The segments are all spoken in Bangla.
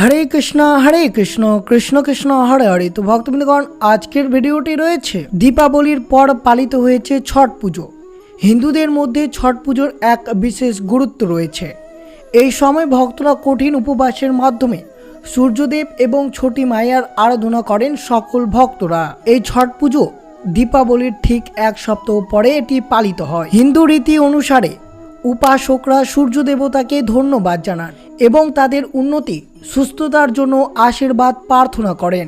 হরে কৃষ্ণ হরে কৃষ্ণ কৃষ্ণ কৃষ্ণ, হরে হরে। তো ভক্তবৃন্দগণ, আজকের ভিডিওটি রয়েছে দীপাবলির পর পালিত হয়েছে ছট পুজো। হিন্দুদের মধ্যে ছট পুজোর এক বিশেষ গুরুত্ব রয়েছে। এই সময় ভক্তরা কঠিন উপবাসের মাধ্যমে সূর্যদেব এবং ছোটি মায়ার আরাধনা করেন সকল ভক্তরা। এই ছট পুজো দীপাবলির ঠিক এক সপ্তাহ পরে এটি পালিত হয়। হিন্দু রীতি অনুসারে উপাসকরা সূর্য দেবতাকে ধন্যবাদ জানান এবং তাদের উন্নতি সুস্থতার জন্য আশীর্বাদ প্রার্থনা করেন।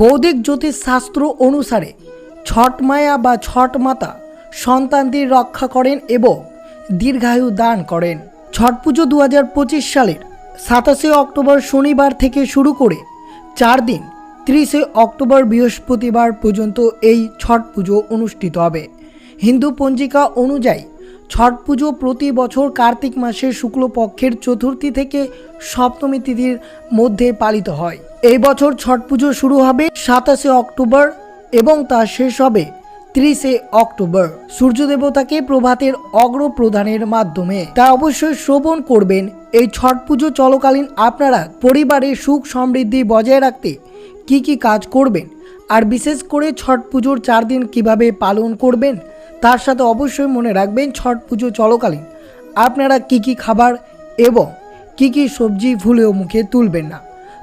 বৌদ্ধিক জ্যোতিষ শাস্ত্র অনুসারে ছট মায়া বা ছট মাতা সন্তানদের রক্ষা করেন এবং দীর্ঘায়ু দান করেন। ছট পুজো দু হাজার পঁচিশ সালের সাতাশে অক্টোবর শনিবার থেকে শুরু করে চার দিন, ত্রিশে অক্টোবর বৃহস্পতিবার পর্যন্ত এই ছট পুজো অনুষ্ঠিত হবে। হিন্দু পঞ্জিকা অনুযায়ী ছট পুজো প্রতি বছর কার্তিক মাসের শুক্লপক্ষের চতুর্থী থেকে সপ্তমী তিথির মধ্যে পালিত হয়। এই বছর ছট পুজো শুরু হবে সাতাশে অক্টোবর এবং তা শেষ হবে ত্রিশে অক্টোবর। সূর্য দেবতাকে প্রভাতের অগ্র প্রদানের মাধ্যমে। তা অবশ্যই শ্রবণ করবেন। এই ছট পুজো চলকালীন আপনারা পরিবারের সুখ সমৃদ্ধি বজায় রাখতে কি কি কাজ করবেন? আর বিশেষ করে ছট পুজোর চার দিন কীভাবে পালন করবেন? তার সাথে অবশ্যই মনে রাখবেন ছট পুজো চলকালীন আপনারা কি কি খাবার এবং কি কি সবজি ভুলেও মুখে তুলবেন না।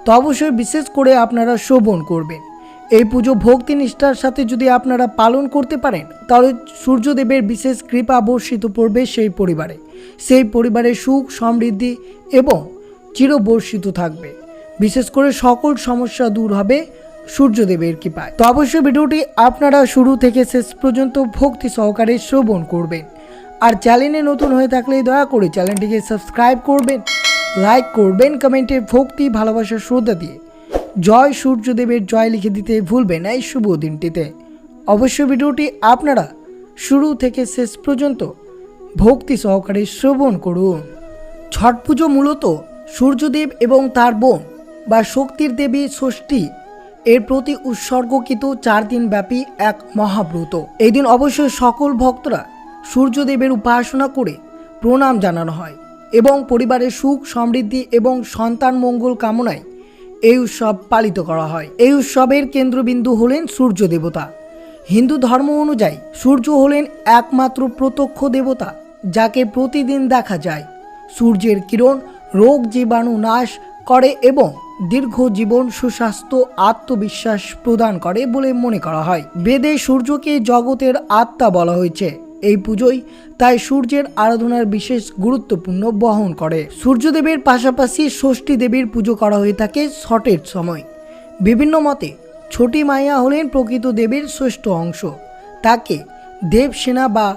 তো অবশ্যই বিশেষ করে আপনারা শোভন করবেন। এই পুজো ভক্তি নিষ্ঠার সাথে যদি আপনারা পালন করতে পারেন, তাহলে সূর্যদেবের বিশেষ কৃপা বর্ষিত পড়বে সেই পরিবারে। সেই পরিবারে সুখ, সমৃদ্ধি এবং চিরবর্ষিত থাকবে। বিশেষ করে সকল সমস্যা দূর হবে সূর্যদেবের কৃপায়। তো অবশ্যই ভিডিওটি আপনারা শুরু থেকে শেষ পর্যন্ত ভক্তি সহকারে শ্রবণ করবেন। আর চ্যানেলে নতুন হয়ে থাকলে দয়া করে চ্যানেলটিকে সাবস্ক্রাইব করবেন, লাইক করবেন, কমেন্টে ভক্তি, ভালোবাসা, শ্রদ্ধা দিয়ে। জয় সূর্যদেবের জয় লিখে দিতে ভুলবেন এই শুভ দিনটিতে। অবশ্যই ভিডিওটি আপনারা শুরু থেকে শেষ পর্যন্ত ভক্তি সহকারে শ্রবণ করুন। ছট পুজো মূলত সূর্যদেব এবং তার বোন বা শক্তির দেবী ষষ্ঠী এর প্রতি উৎসর্গকৃত চার দিন ব্যাপী এক মহাব্রত। এই দিন অবশ্যই সকল ভক্তরা সূর্যদেবের উপাসনা করে প্রণাম জানানো হয় এবং পরিবারের সুখ, সমৃদ্ধি এবং সন্তান মঙ্গল কামনায় এই উৎসব পালিত করা হয়। এই উৎসবের কেন্দ্রবিন্দু হলেন সূর্য দেবতা। হিন্দু ধর্ম অনুযায়ী সূর্য হলেন একমাত্র প্রত্যক্ষ দেবতা যাকে প্রতিদিন দেখা যায়। সূর্যের কিরণ রোগ, জীবাণু নাশ করে এবং দীর্ঘ জীবন সুস্বাস্থ্য, আত্মবিশ্বাস প্রদান করে বলে মনে করা হয়। বেদে সূর্যকে জগতের আত্মা বলা হয়েছে। এই পুজোই তাই সূর্যের আরাধনার বিশেষ গুরুত্বপূর্ণ বহন করে। সূর্যদেবের পাশাপাশি ষষ্ঠী দেবীর পুজো করা হয়ে থাকে ছটের সময়। বিভিন্ন মতে, ছোটি মাইয়া হলেন প্রকৃত দেবীর ষষ্ঠ অংশ। তাকে দেবসেনা বা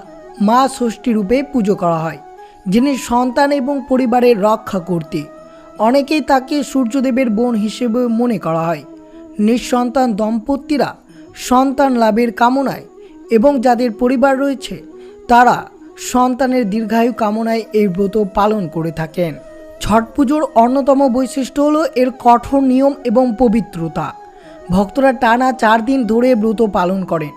মা ষষ্ঠী রূপে পুজো করা হয়, যিনি সন্তান এবং পরিবারের রক্ষা করতে অনেকেই তাকে সূর্যদেবের বোন হিসেবে মনে করা হয়। নিঃসন্তান দম্পতিরা সন্তান লাভের কামনায় এবং যাদের পরিবার রয়েছে, তারা সন্তানের দীর্ঘায়ু কামনায় এই ব্রত পালন করে থাকেন। ছট পুজোর অন্যতম বৈশিষ্ট্য হলো এর কঠোর নিয়ম এবং পবিত্রতা। ভক্তরা টানা চার দিন ধরে ব্রত পালন করেন,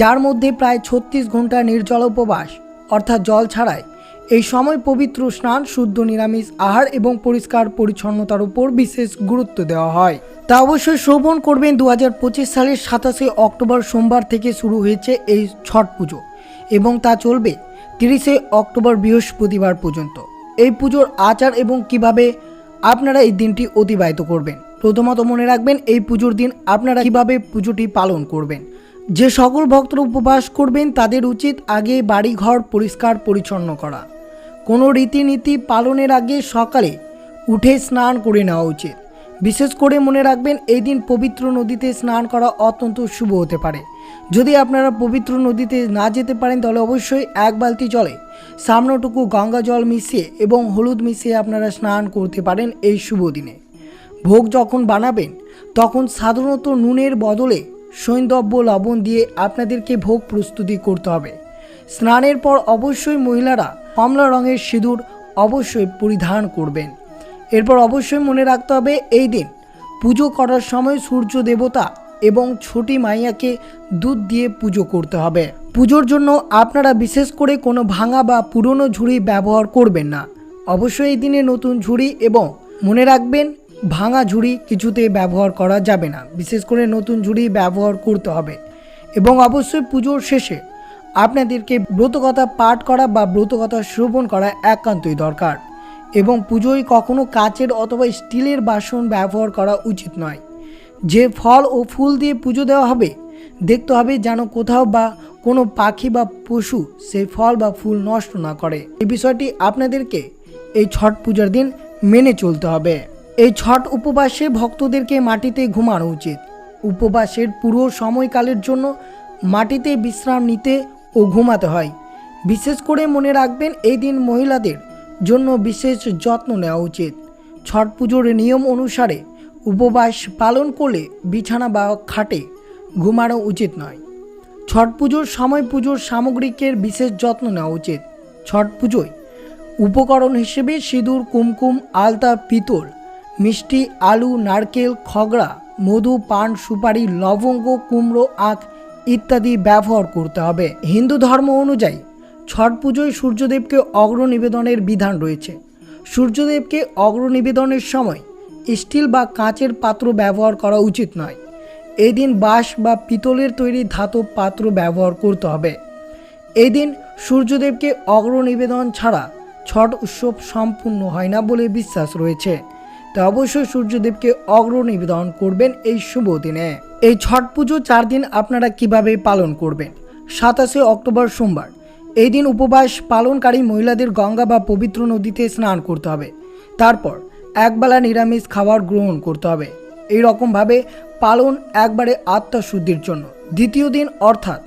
যার মধ্যে প্রায় ছত্রিশ ঘণ্টা নির্জল উপবাস, অর্থাৎ জল ছাড়াই এই সময় পবিত্র স্নান, শুদ্ধ নিরামিষ আহার এবং পরিষ্কার পরিচ্ছন্নতার উপর বিশেষ গুরুত্ব দেওয়া হয়। তা অবশ্যই শ্রবণ করবেন। দু হাজার পঁচিশ সালের সাতাশে অক্টোবর সোমবার থেকে শুরু হয়েছে এই ছট পুজো এবং তা চলবে তিরিশে অক্টোবর বৃহস্পতিবার পর্যন্ত। এই পুজোর আচার এবং কীভাবে আপনারা এই দিনটি অতিবাহিত করবেন? প্রথমত মনে রাখবেন, এই পুজোর দিন আপনারা কীভাবে পুজোটি পালন করবেন? যে সকল ভক্তরা উপবাস করবেন, তাদের উচিত আগে বাড়িঘর পরিষ্কার পরিচ্ছন্ন করা। কোনো রীতিনীতি পালনের আগে সকালে উঠে স্নান করে নেওয়া উচিত। বিশেষ করে মনে রাখবেন এই দিন পবিত্র নদীতে স্নান করা অত্যন্ত শুভ হতে পারে। যদি আপনারা পবিত্র নদীতে না যেতে পারেন, তাহলে অবশ্যই এক বালতি জলে সামনেটুকু গঙ্গা জল মিশিয়ে এবং হলুদ মিশিয়ে আপনারা স্নান করতে পারেন এই শুভ দিনে। ভোগ যখন বানাবেন, তখন সাধারণত নুনের বদলে সৈন্দব্য লবণ দিয়ে আপনাদেরকে ভোগ প্রস্তুতি করতে হবে। স্নানের পর অবশ্যই মহিলারা কমলা রঙের সিঁদুর অবশ্যই পরিধান করবেন। এরপর অবশ্যই মনে রাখতে হবে এই দিন পুজো করার সময় সূর্য দেবতা এবং ছোটি মাইয়াকে দুধ দিয়ে পুজো করতে হবে। পুজোর জন্য আপনারা বিশেষ করে কোনো ভাঙা বা পুরনো ঝুড়ি ব্যবহার করবেন না। অবশ্যই এই দিনে নতুন ঝুড়ি এবং মনে রাখবেন ভাঙা ঝুড়ি কিছুতে ব্যবহার করা যাবে না। বিশেষ করে নতুন ঝুড়ি ব্যবহার করতে হবে এবং অবশ্যই পুজোর শেষে আপনাদেরকে ব্রতকথা পাঠ করা বা ব্রতকথা শ্রবণ করা একান্তই দরকার। এবং পুজোয় কখনো কাচের অথবা স্টিলের বাসন ব্যবহার করা উচিত নয়। যে ফল ও ফুল দিয়ে পুজো দেওয়া হবে, দেখতে হবে যেন কোথাও বা কোনো পাখি বা পশু সেই ফল বা ফুল নষ্ট না করে। এই বিষয়টি আপনাদেরকে এই ছট পূজার দিন মেনে চলতে হবে। এই ছট উপবাসে ভক্তদেরকে মাটিতে ঘুমানো উচিত। উপবাসের পুরো সময়কালের জন্য মাটিতে বিশ্রাম নিতে ও ঘুমাতে হয়। বিশেষ করে মনে রাখবেন এই দিন মহিলাদের জন্য বিশেষ যত্ন নেওয়া উচিত। ছট পুজোর নিয়ম অনুসারে উপবাস পালন করলে বিছানা বা খাটে ঘুমানো উচিত নয়। ছট পুজোর সময় পুজোর সামগ্রিকের বিশেষ যত্ন নেওয়া উচিত। ছট পুজোয় উপকরণ হিসেবে সিঁদুর, কুমকুম, আলতা, পিতল, মিষ্টি, আলু, নারকেল, খগড়া, মধু, পান, সুপারি, লবঙ্গ, কুমড়ো, আখ ইত্যাদি ব্যবহার করতে হবে। হিন্দু ধর্ম অনুযায়ী ছট পুজোয় সূর্যদেবকে অগ্র নিবেদনের বিধান রয়েছে। সূর্যদেবকে অগ্র নিবেদনের সময় স্টিল বা কাঁচের পাত্র ব্যবহার করা উচিত নয়। এই দিন বাঁশ বা পিতলের তৈরি ধাতব পাত্র ব্যবহার করতে হবে। এই দিন সূর্যদেবকে অগ্র নিবেদন ছাড়া ছট উৎসব সম্পূর্ণ হয় না বলে বিশ্বাস রয়েছে। তা অবশ্যই সূর্যদেবকে অগ্র নিবেদন করবেন এই শুভ দিনে। এই ছট পুজো চার দিন আপনারা কীভাবে পালন করবেন? সাতাশে অক্টোবর সোমবার। এই দিন উপবাস পালনকারী মহিলাদের গঙ্গা বা পবিত্র নদীতে স্নান করতে হবে। তারপর একবেলা নিরামিষ খাবার গ্রহণ করতে হবে। এই রকমভাবে পালন একবারে আত্মশুদ্ধির জন্য। দ্বিতীয় দিন অর্থাৎ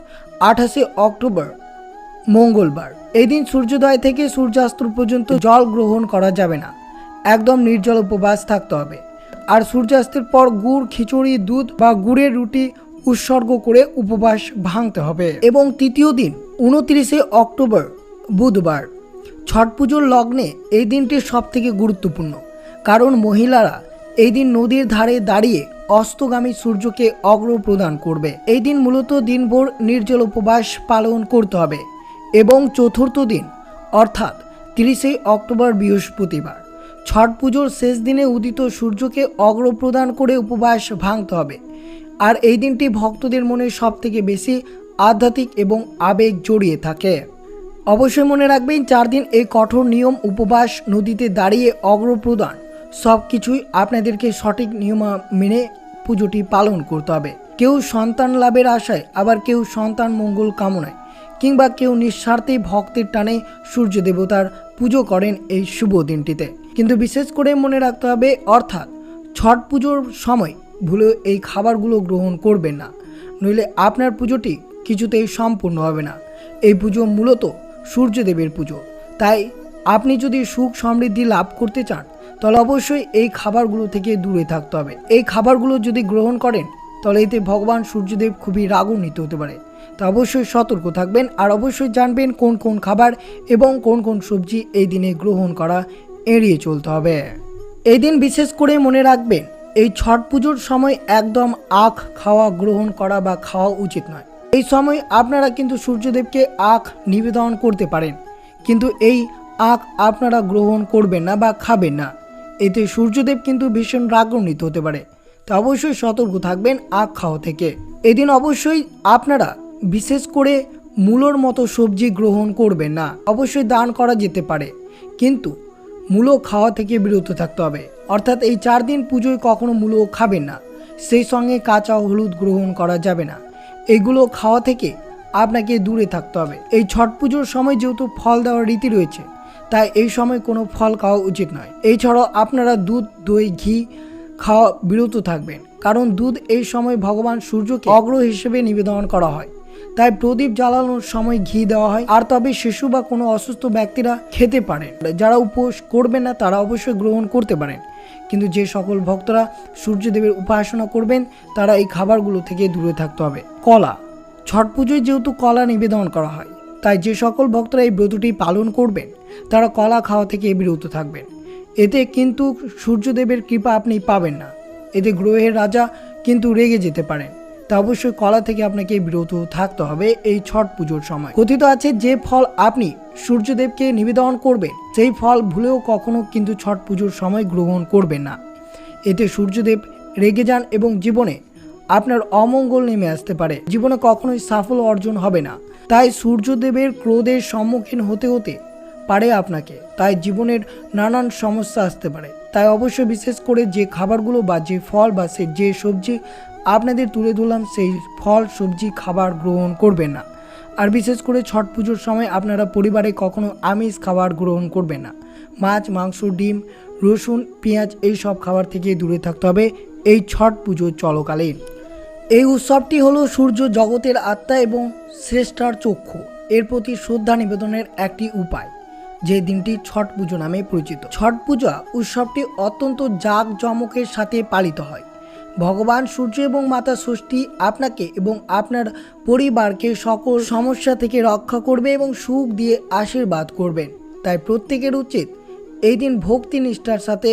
আঠাশে অক্টোবর মঙ্গলবার। এই দিন সূর্যোদয় থেকে সূর্যাস্ত পর্যন্ত জল গ্রহণ করা যাবে না। একদম নির্জল উপবাস থাকতে হবে। আর সূর্যাস্তের পর গুড়, খিচুড়ি, দুধ বা গুড়ের রুটি উৎসর্গ করে উপবাস ভাঙতে হবে। এবং তৃতীয় দিন, উনত্রিশে অক্টোবর, বুধবার। ছট পুজোর লগ্নে এই দিনটি সব থেকে গুরুত্বপূর্ণ। কারণ মহিলারা এই দিন নদীর ধারে দাঁড়িয়ে অস্তগামী সূর্যকে অগ্র প্রদান করবে। এই দিন মূলত দিনভর নির্জল উপবাস পালন করতে হবে। এবং চতুর্থ দিন, অর্থাৎ তিরিশে অক্টোবর বৃহস্পতিবার। ছট পুজোর শেষ দিনে উদিত সূর্যকে অগ্র প্রদান করে উপবাস ভাঙতে হবে। আর এই দিনটি ভক্তদের মনে সব থেকে বেশি আধ্যাত্মিক এবং আবেগ জড়িয়ে থাকে। অবশ্যই মনে রাখবেন, চার দিন এই কঠোর নিয়ম উপবাস নদীতে দাঁড়িয়ে অগ্রপ্রদান সব কিছুই আপনাদেরকে সঠিক নিয়ম মেনে পুজোটি পালন করতে হবে। কেউ সন্তান লাভের আশায়, আবার কেউ সন্তান মঙ্গল কামনায়, কিংবা কেউ নিঃস্বার্থে ভক্তের টানে সূর্য দেবতার পুজো করেন এই শুভ দিনটিতে। কিন্তু বিশেষ করে মনে রাখতে হবে, অর্থাৎ ছট পুজোর সময় ভুলেও এই খাবারগুলো গ্রহণ করবেন না। নইলে আপনার পুজোটি কিছুতেই সম্পূর্ণ হবে না। এই পুজো মূলত সূর্যদেবের পুজো। তাই আপনি যদি সুখ সমৃদ্ধি লাভ করতে চান, তাহলে অবশ্যই এই খাবারগুলো থেকে দূরে থাকতে হবে। এই খাবারগুলো যদি গ্রহণ করেন, তাহলে এতে ভগবান সূর্যদেব খুবই রাগান্বিত হতে পারে। তো অবশ্যই সতর্ক থাকবেন আর অবশ্যই জানবেন কোন কোন খাবার এবং কোন কোন সবজি এই দিনে গ্রহণ করা এড়িয়ে চলতে হবে। এই দিন বিশেষ করে মনে রাখবেন, এই ছট পুজোর সময় একদম আখ খাওয়া গ্রহণ করা বা খাওয়া উচিত নয়। এই সময় আপনারা কিন্তু সূর্যদেবকে আখ নিবেদন করতে পারেন, কিন্তু এই আখ আপনারা গ্রহণ করবেন না বা খাবেন না। এতে সূর্যদেব কিন্তু ভীষণ রাগান্বিত হতে পারে। তো অবশ্যই সতর্ক থাকবেন আখ খাওয়া থেকে। এদিন অবশ্যই আপনারা বিশেষ করে মূলোর মতো সবজি গ্রহণ করবেন না, অবশ্যই দান করা যেতে পারে। কিন্তু মূলো খাওয়া থেকে বিরত থাকতে হবে। অর্থাৎ এই চার দিন পুজোয় কখনো মূলো খাবেন না। সেই সঙ্গে কাঁচা হলুদ গ্রহণ করা যাবে না। এগুলো খাওয়া থেকে আপনাকে দূরে থাকতে হবে। এই ছট পুজোর সময় যেহেতু ফল দেওয়ার রীতি রয়েছে, তাই এই সময় কোনো ফল খাওয়া উচিত নয়। এছাড়াও আপনারা দুধ, দই, ঘি খাওয়া বিরত থাকবেন। কারণ দুধ এই সময় ভগবান সূর্যকে অগ্র হিসেবে নিবেদন করা হয়। তাই প্রদীপ জ্বালানোর সময় ঘি দেওয়া হয়। আর তবে শিশু বা কোনো অসুস্থ ব্যক্তিরা খেতে পারেন। যারা উপোস করবে না, তারা অবশ্যই গ্রহণ করতে পারেন। কিন্তু যে সকল ভক্তরা সূর্যদেবের উপাসনা করবেন, তারা এই খাবারগুলো থেকে দূরে থাকতে হবে। কলা। ছট পুজোয় যেহেতু কলা নিবেদন করা হয়, তাই যে সকল ভক্তরা এই ব্রতটি পালন করবেন, তারা কলা খাওয়া থেকে বিরত থাকবেন। এতে কিন্তু সূর্যদেবের কৃপা আপনি পাবেন না। এতে গ্রহের রাজা কিন্তু রেগে যেতে পারেন। তা অবশ্যই কলা থেকে আপনাকে বিরত থাকতে হবে এই ছট পুজোর সময়। কথিত আছে যে ফল আপনি সূর্যদেবকে নিবেদন করবেন, সেই ফল ভুলেও কখনো কিন্তু ছট পুজোর সময় গ্রহণ করবেন না। এতে সূর্যদেব রেগে যান এবং জীবনে আপনার অমঙ্গল নেমে আসতে পারে। জীবনে কখনোই সাফল্য অর্জন হবে না। তাই সূর্যদেবের ক্রোধের সম্মুখীন হতে হতে পারে আপনাকে। তাই জীবনের নানান সমস্যা আসতে পারে। তাই অবশ্যই বিশেষ করে যে খাবারগুলো বা যে ফল বা সে যে সবজি আপনাদের তুলে ধরলাম সেই ফল, সবজি, খাবার গ্রহণ করবেন না। আর বিশেষ করে ছট পুজোর সময় আপনারা পরিবারে কখনো আমিষ খাবার গ্রহণ করবেন না। মাছ, মাংস, ডিম, রসুন, পেঁয়াজ এই সব খাবার থেকে দূরে থাকতে হবে এই ছট পুজোর চলকালীন। এই উৎসবটি হলো সূর্য জগতের আত্মা এবং শ্রেষ্ঠার চক্ষু। এর প্রতি শ্রদ্ধা নিবেদনের একটি উপায়, যে দিনটি ছট পুজো নামে পরিচিত। ছট পূজা উৎসবটি অত্যন্ত জাঁকজমকের সাথে পালিত হয়। ভগবান সূর্য এবং মাতা ষষ্ঠী আপনাকে এবং আপনার পরিবারকে সকল সমস্যা থেকে রক্ষা করবে এবং সুখ দিয়ে আশীর্বাদ করবেন তাই প্রত্যেকের উচিত এই দিন ভক্তি নিষ্ঠার সাথে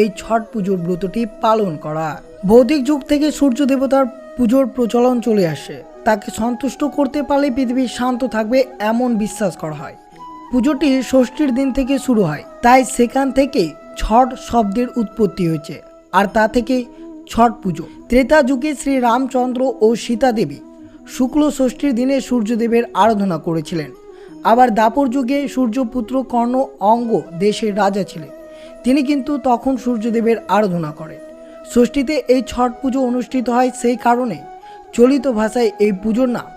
এই ছট পুজোর ব্রতটি পালন করা। বৌদ্ধিক যুগ থেকে সূর্য দেবতার পুজোর প্রচলন চলে আসে। তাকে সন্তুষ্ট করতে পারলে পৃথিবী শান্ত থাকবে এমন বিশ্বাস করা হয়। পুজোটি ষষ্ঠীর দিন থেকে শুরু হয়, তাই সেখান থেকে ছট শব্দের উৎপত্তি হয়েছে। আর তা থেকে ছট পুজো। ত্রেতা যুগে শ্রী রামচন্দ্র ও সীতা দেবী শুক্ল ষষ্ঠীর দিনে সূর্যদেবের আরাধনা করেছিলেন। আবার দাপর যুগে সূর্যপুত্র কর্ণ অঙ্গ দেশের রাজা ছিলেন। তিনি কিন্তু তখন সূর্যদেবের আরাধনা করেন। ষষ্ঠীতে এই ছট পুজো অনুষ্ঠিত হয় সেই কারণে চলিত ভাষায় এই পুজোর নাম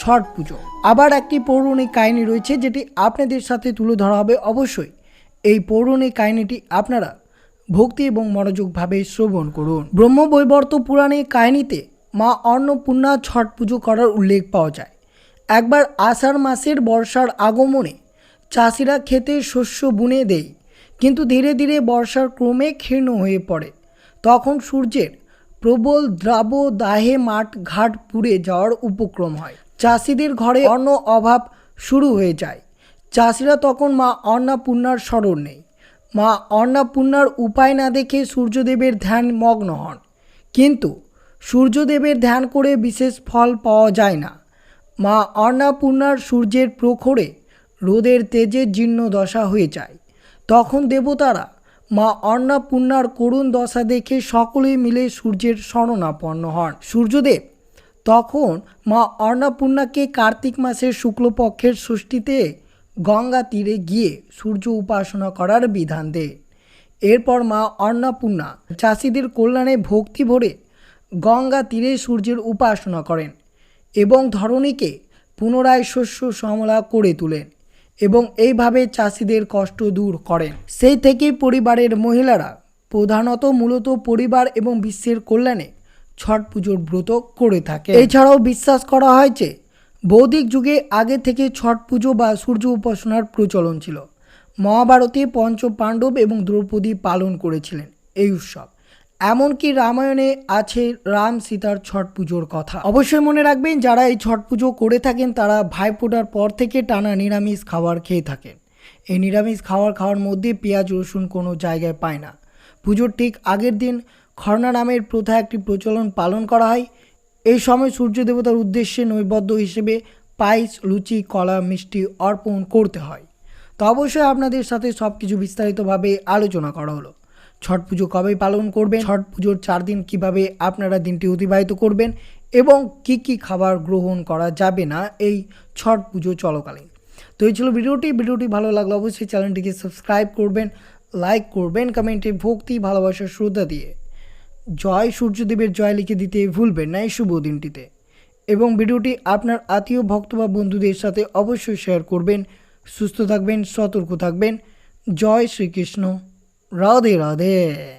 ছট পুজো। আবার একটি পৌরাণিক কাহিনী রয়েছে যেটি আপনাদের সাথে তুলে ধরা হবে অবশ্যই। এই পৌরাণিক কাহিনীটি আপনারা ভক্তি এবং মনোযোগভাবে শ্রবণ করুন। ব্রহ্মবৈবর্ত পুরাণে কাহিনীতে মা অন্নপূর্ণা ছট পুজো করার উল্লেখ পাওয়া যায়। একবার আষাঢ় মাসের বর্ষার আগমনে চাষিরা খেতে শস্য বুনে দেয়, কিন্তু ধীরে ধীরে বর্ষার ক্রমে ক্ষীর্ণ হয়ে পড়ে। তখন সূর্যের প্রবল দ্রাব দাহে মাঠ ঘাট পুড়ে যাওয়ার উপক্রম হয়। চাষিদের ঘরে অন্ন অভাব শুরু হয়ে যায়। চাষিরা তখন মা অন্নপূর্ণার স্মরণ নেই মা অন্নপূর্ণার উপায় না দেখে সূর্যদেবের ধ্যান মগ্ন হন। কিন্তু সূর্যদেবের ধ্যান করে বিশেষ ফল পাওয়া যায় না। মা অন্নপূর্ণার সূর্যের প্রখরে রোদের তেজে জীর্ণ দশা হয়ে যায়। তখন দেবতারা মা অন্নপূর্ণার করুণ দশা দেখে সকলেই মিলে সূর্যের শরণাপন্ন হন। সূর্যদেব তখন মা অন্নপূর্ণাকে কার্তিক মাসের শুক্লপক্ষের ষষ্ঠীতে গঙ্গা তীরে গিয়ে সূর্য উপাসনা করার বিধান দেয় এরপর মা অন্নপূর্ণা চাষিদের কল্যাণে ভক্তি ভরে গঙ্গা তীরে সূর্যের উপাসনা করেন এবং ধরণীকে পুনরায় শস্য সমলা করে তোলেন এবং এইভাবে চাষিদের কষ্ট দূর করেন। সেই থেকেই পরিবারের মহিলারা প্রধানত মূলত পরিবার এবং বিশ্বের কল্যাণে ছট পুজোর ব্রত করে থাকে। এছাড়াও বিশ্বাস করা হয় যে বৌদ্ধিক যুগে আগে থেকে ছট পুজো বা সূর্য উপাসনার প্রচলন ছিল। মহাভারতে পঞ্চ পাণ্ডব এবং দ্রৌপদী পালন করেছিলেন এই উৎসব। এমনকি রামায়ণে আছে রাম সীতার ছট পুজোর কথা। অবশ্যই মনে রাখবেন, যারা এই ছট পুজো করে থাকেন, তারা ভাইফোঁটার পর থেকে টানা নিরামিষ খাবার খেয়ে থাকেন। এই নিরামিষ খাবার খাওয়ার মধ্যে পেঁয়াজ, রসুন কোনো জায়গায় পায় না। পুজোর ঠিক আগের দিন খরনা নামের প্রথা একটি প্রচলন পালন করা হয়। এই সময় সূর্য দেবতার উদ্দেশ্যে নৈবদ্য হিসেবে পায়েস, লুচি, কলা, মিষ্টি অর্পণ করতে হয়। তো অবশ্যই আপনাদের সাথে সব কিছু বিস্তারিতভাবে আলোচনা করা হলো। ছট পুজো কবে পালন করবেন? ছট পুজোর চার দিন কীভাবে আপনারা দিনটি অতিবাহিত করবেন? এবং কি কি খাবার গ্রহণ করা যাবে না? এই ছট পুজো চলকালীন। তো এই ছিল ভিডিওটি। ভিডিওটি ভালো লাগলে অবশ্যই চ্যানেলটিকে সাবস্ক্রাইব করবেন, লাইক করবেন, কমেন্টে ভক্তি ভালোবাসার শ্রদ্ধা দিয়ে। জয় সূর্যদেবের জয় লিখে দিতে ভুলবেন না এই শুভ দিনটিতে। এবং ভিডিওটি আপনার আত্মীয়, ভক্ত বা বন্ধুদের সাথে অবশ্যই শেয়ার করবেন, সুস্থ থাকবেন, সতর্ক থাকবেন। জয় শ্রীকৃষ্ণ। রাধে রাধে।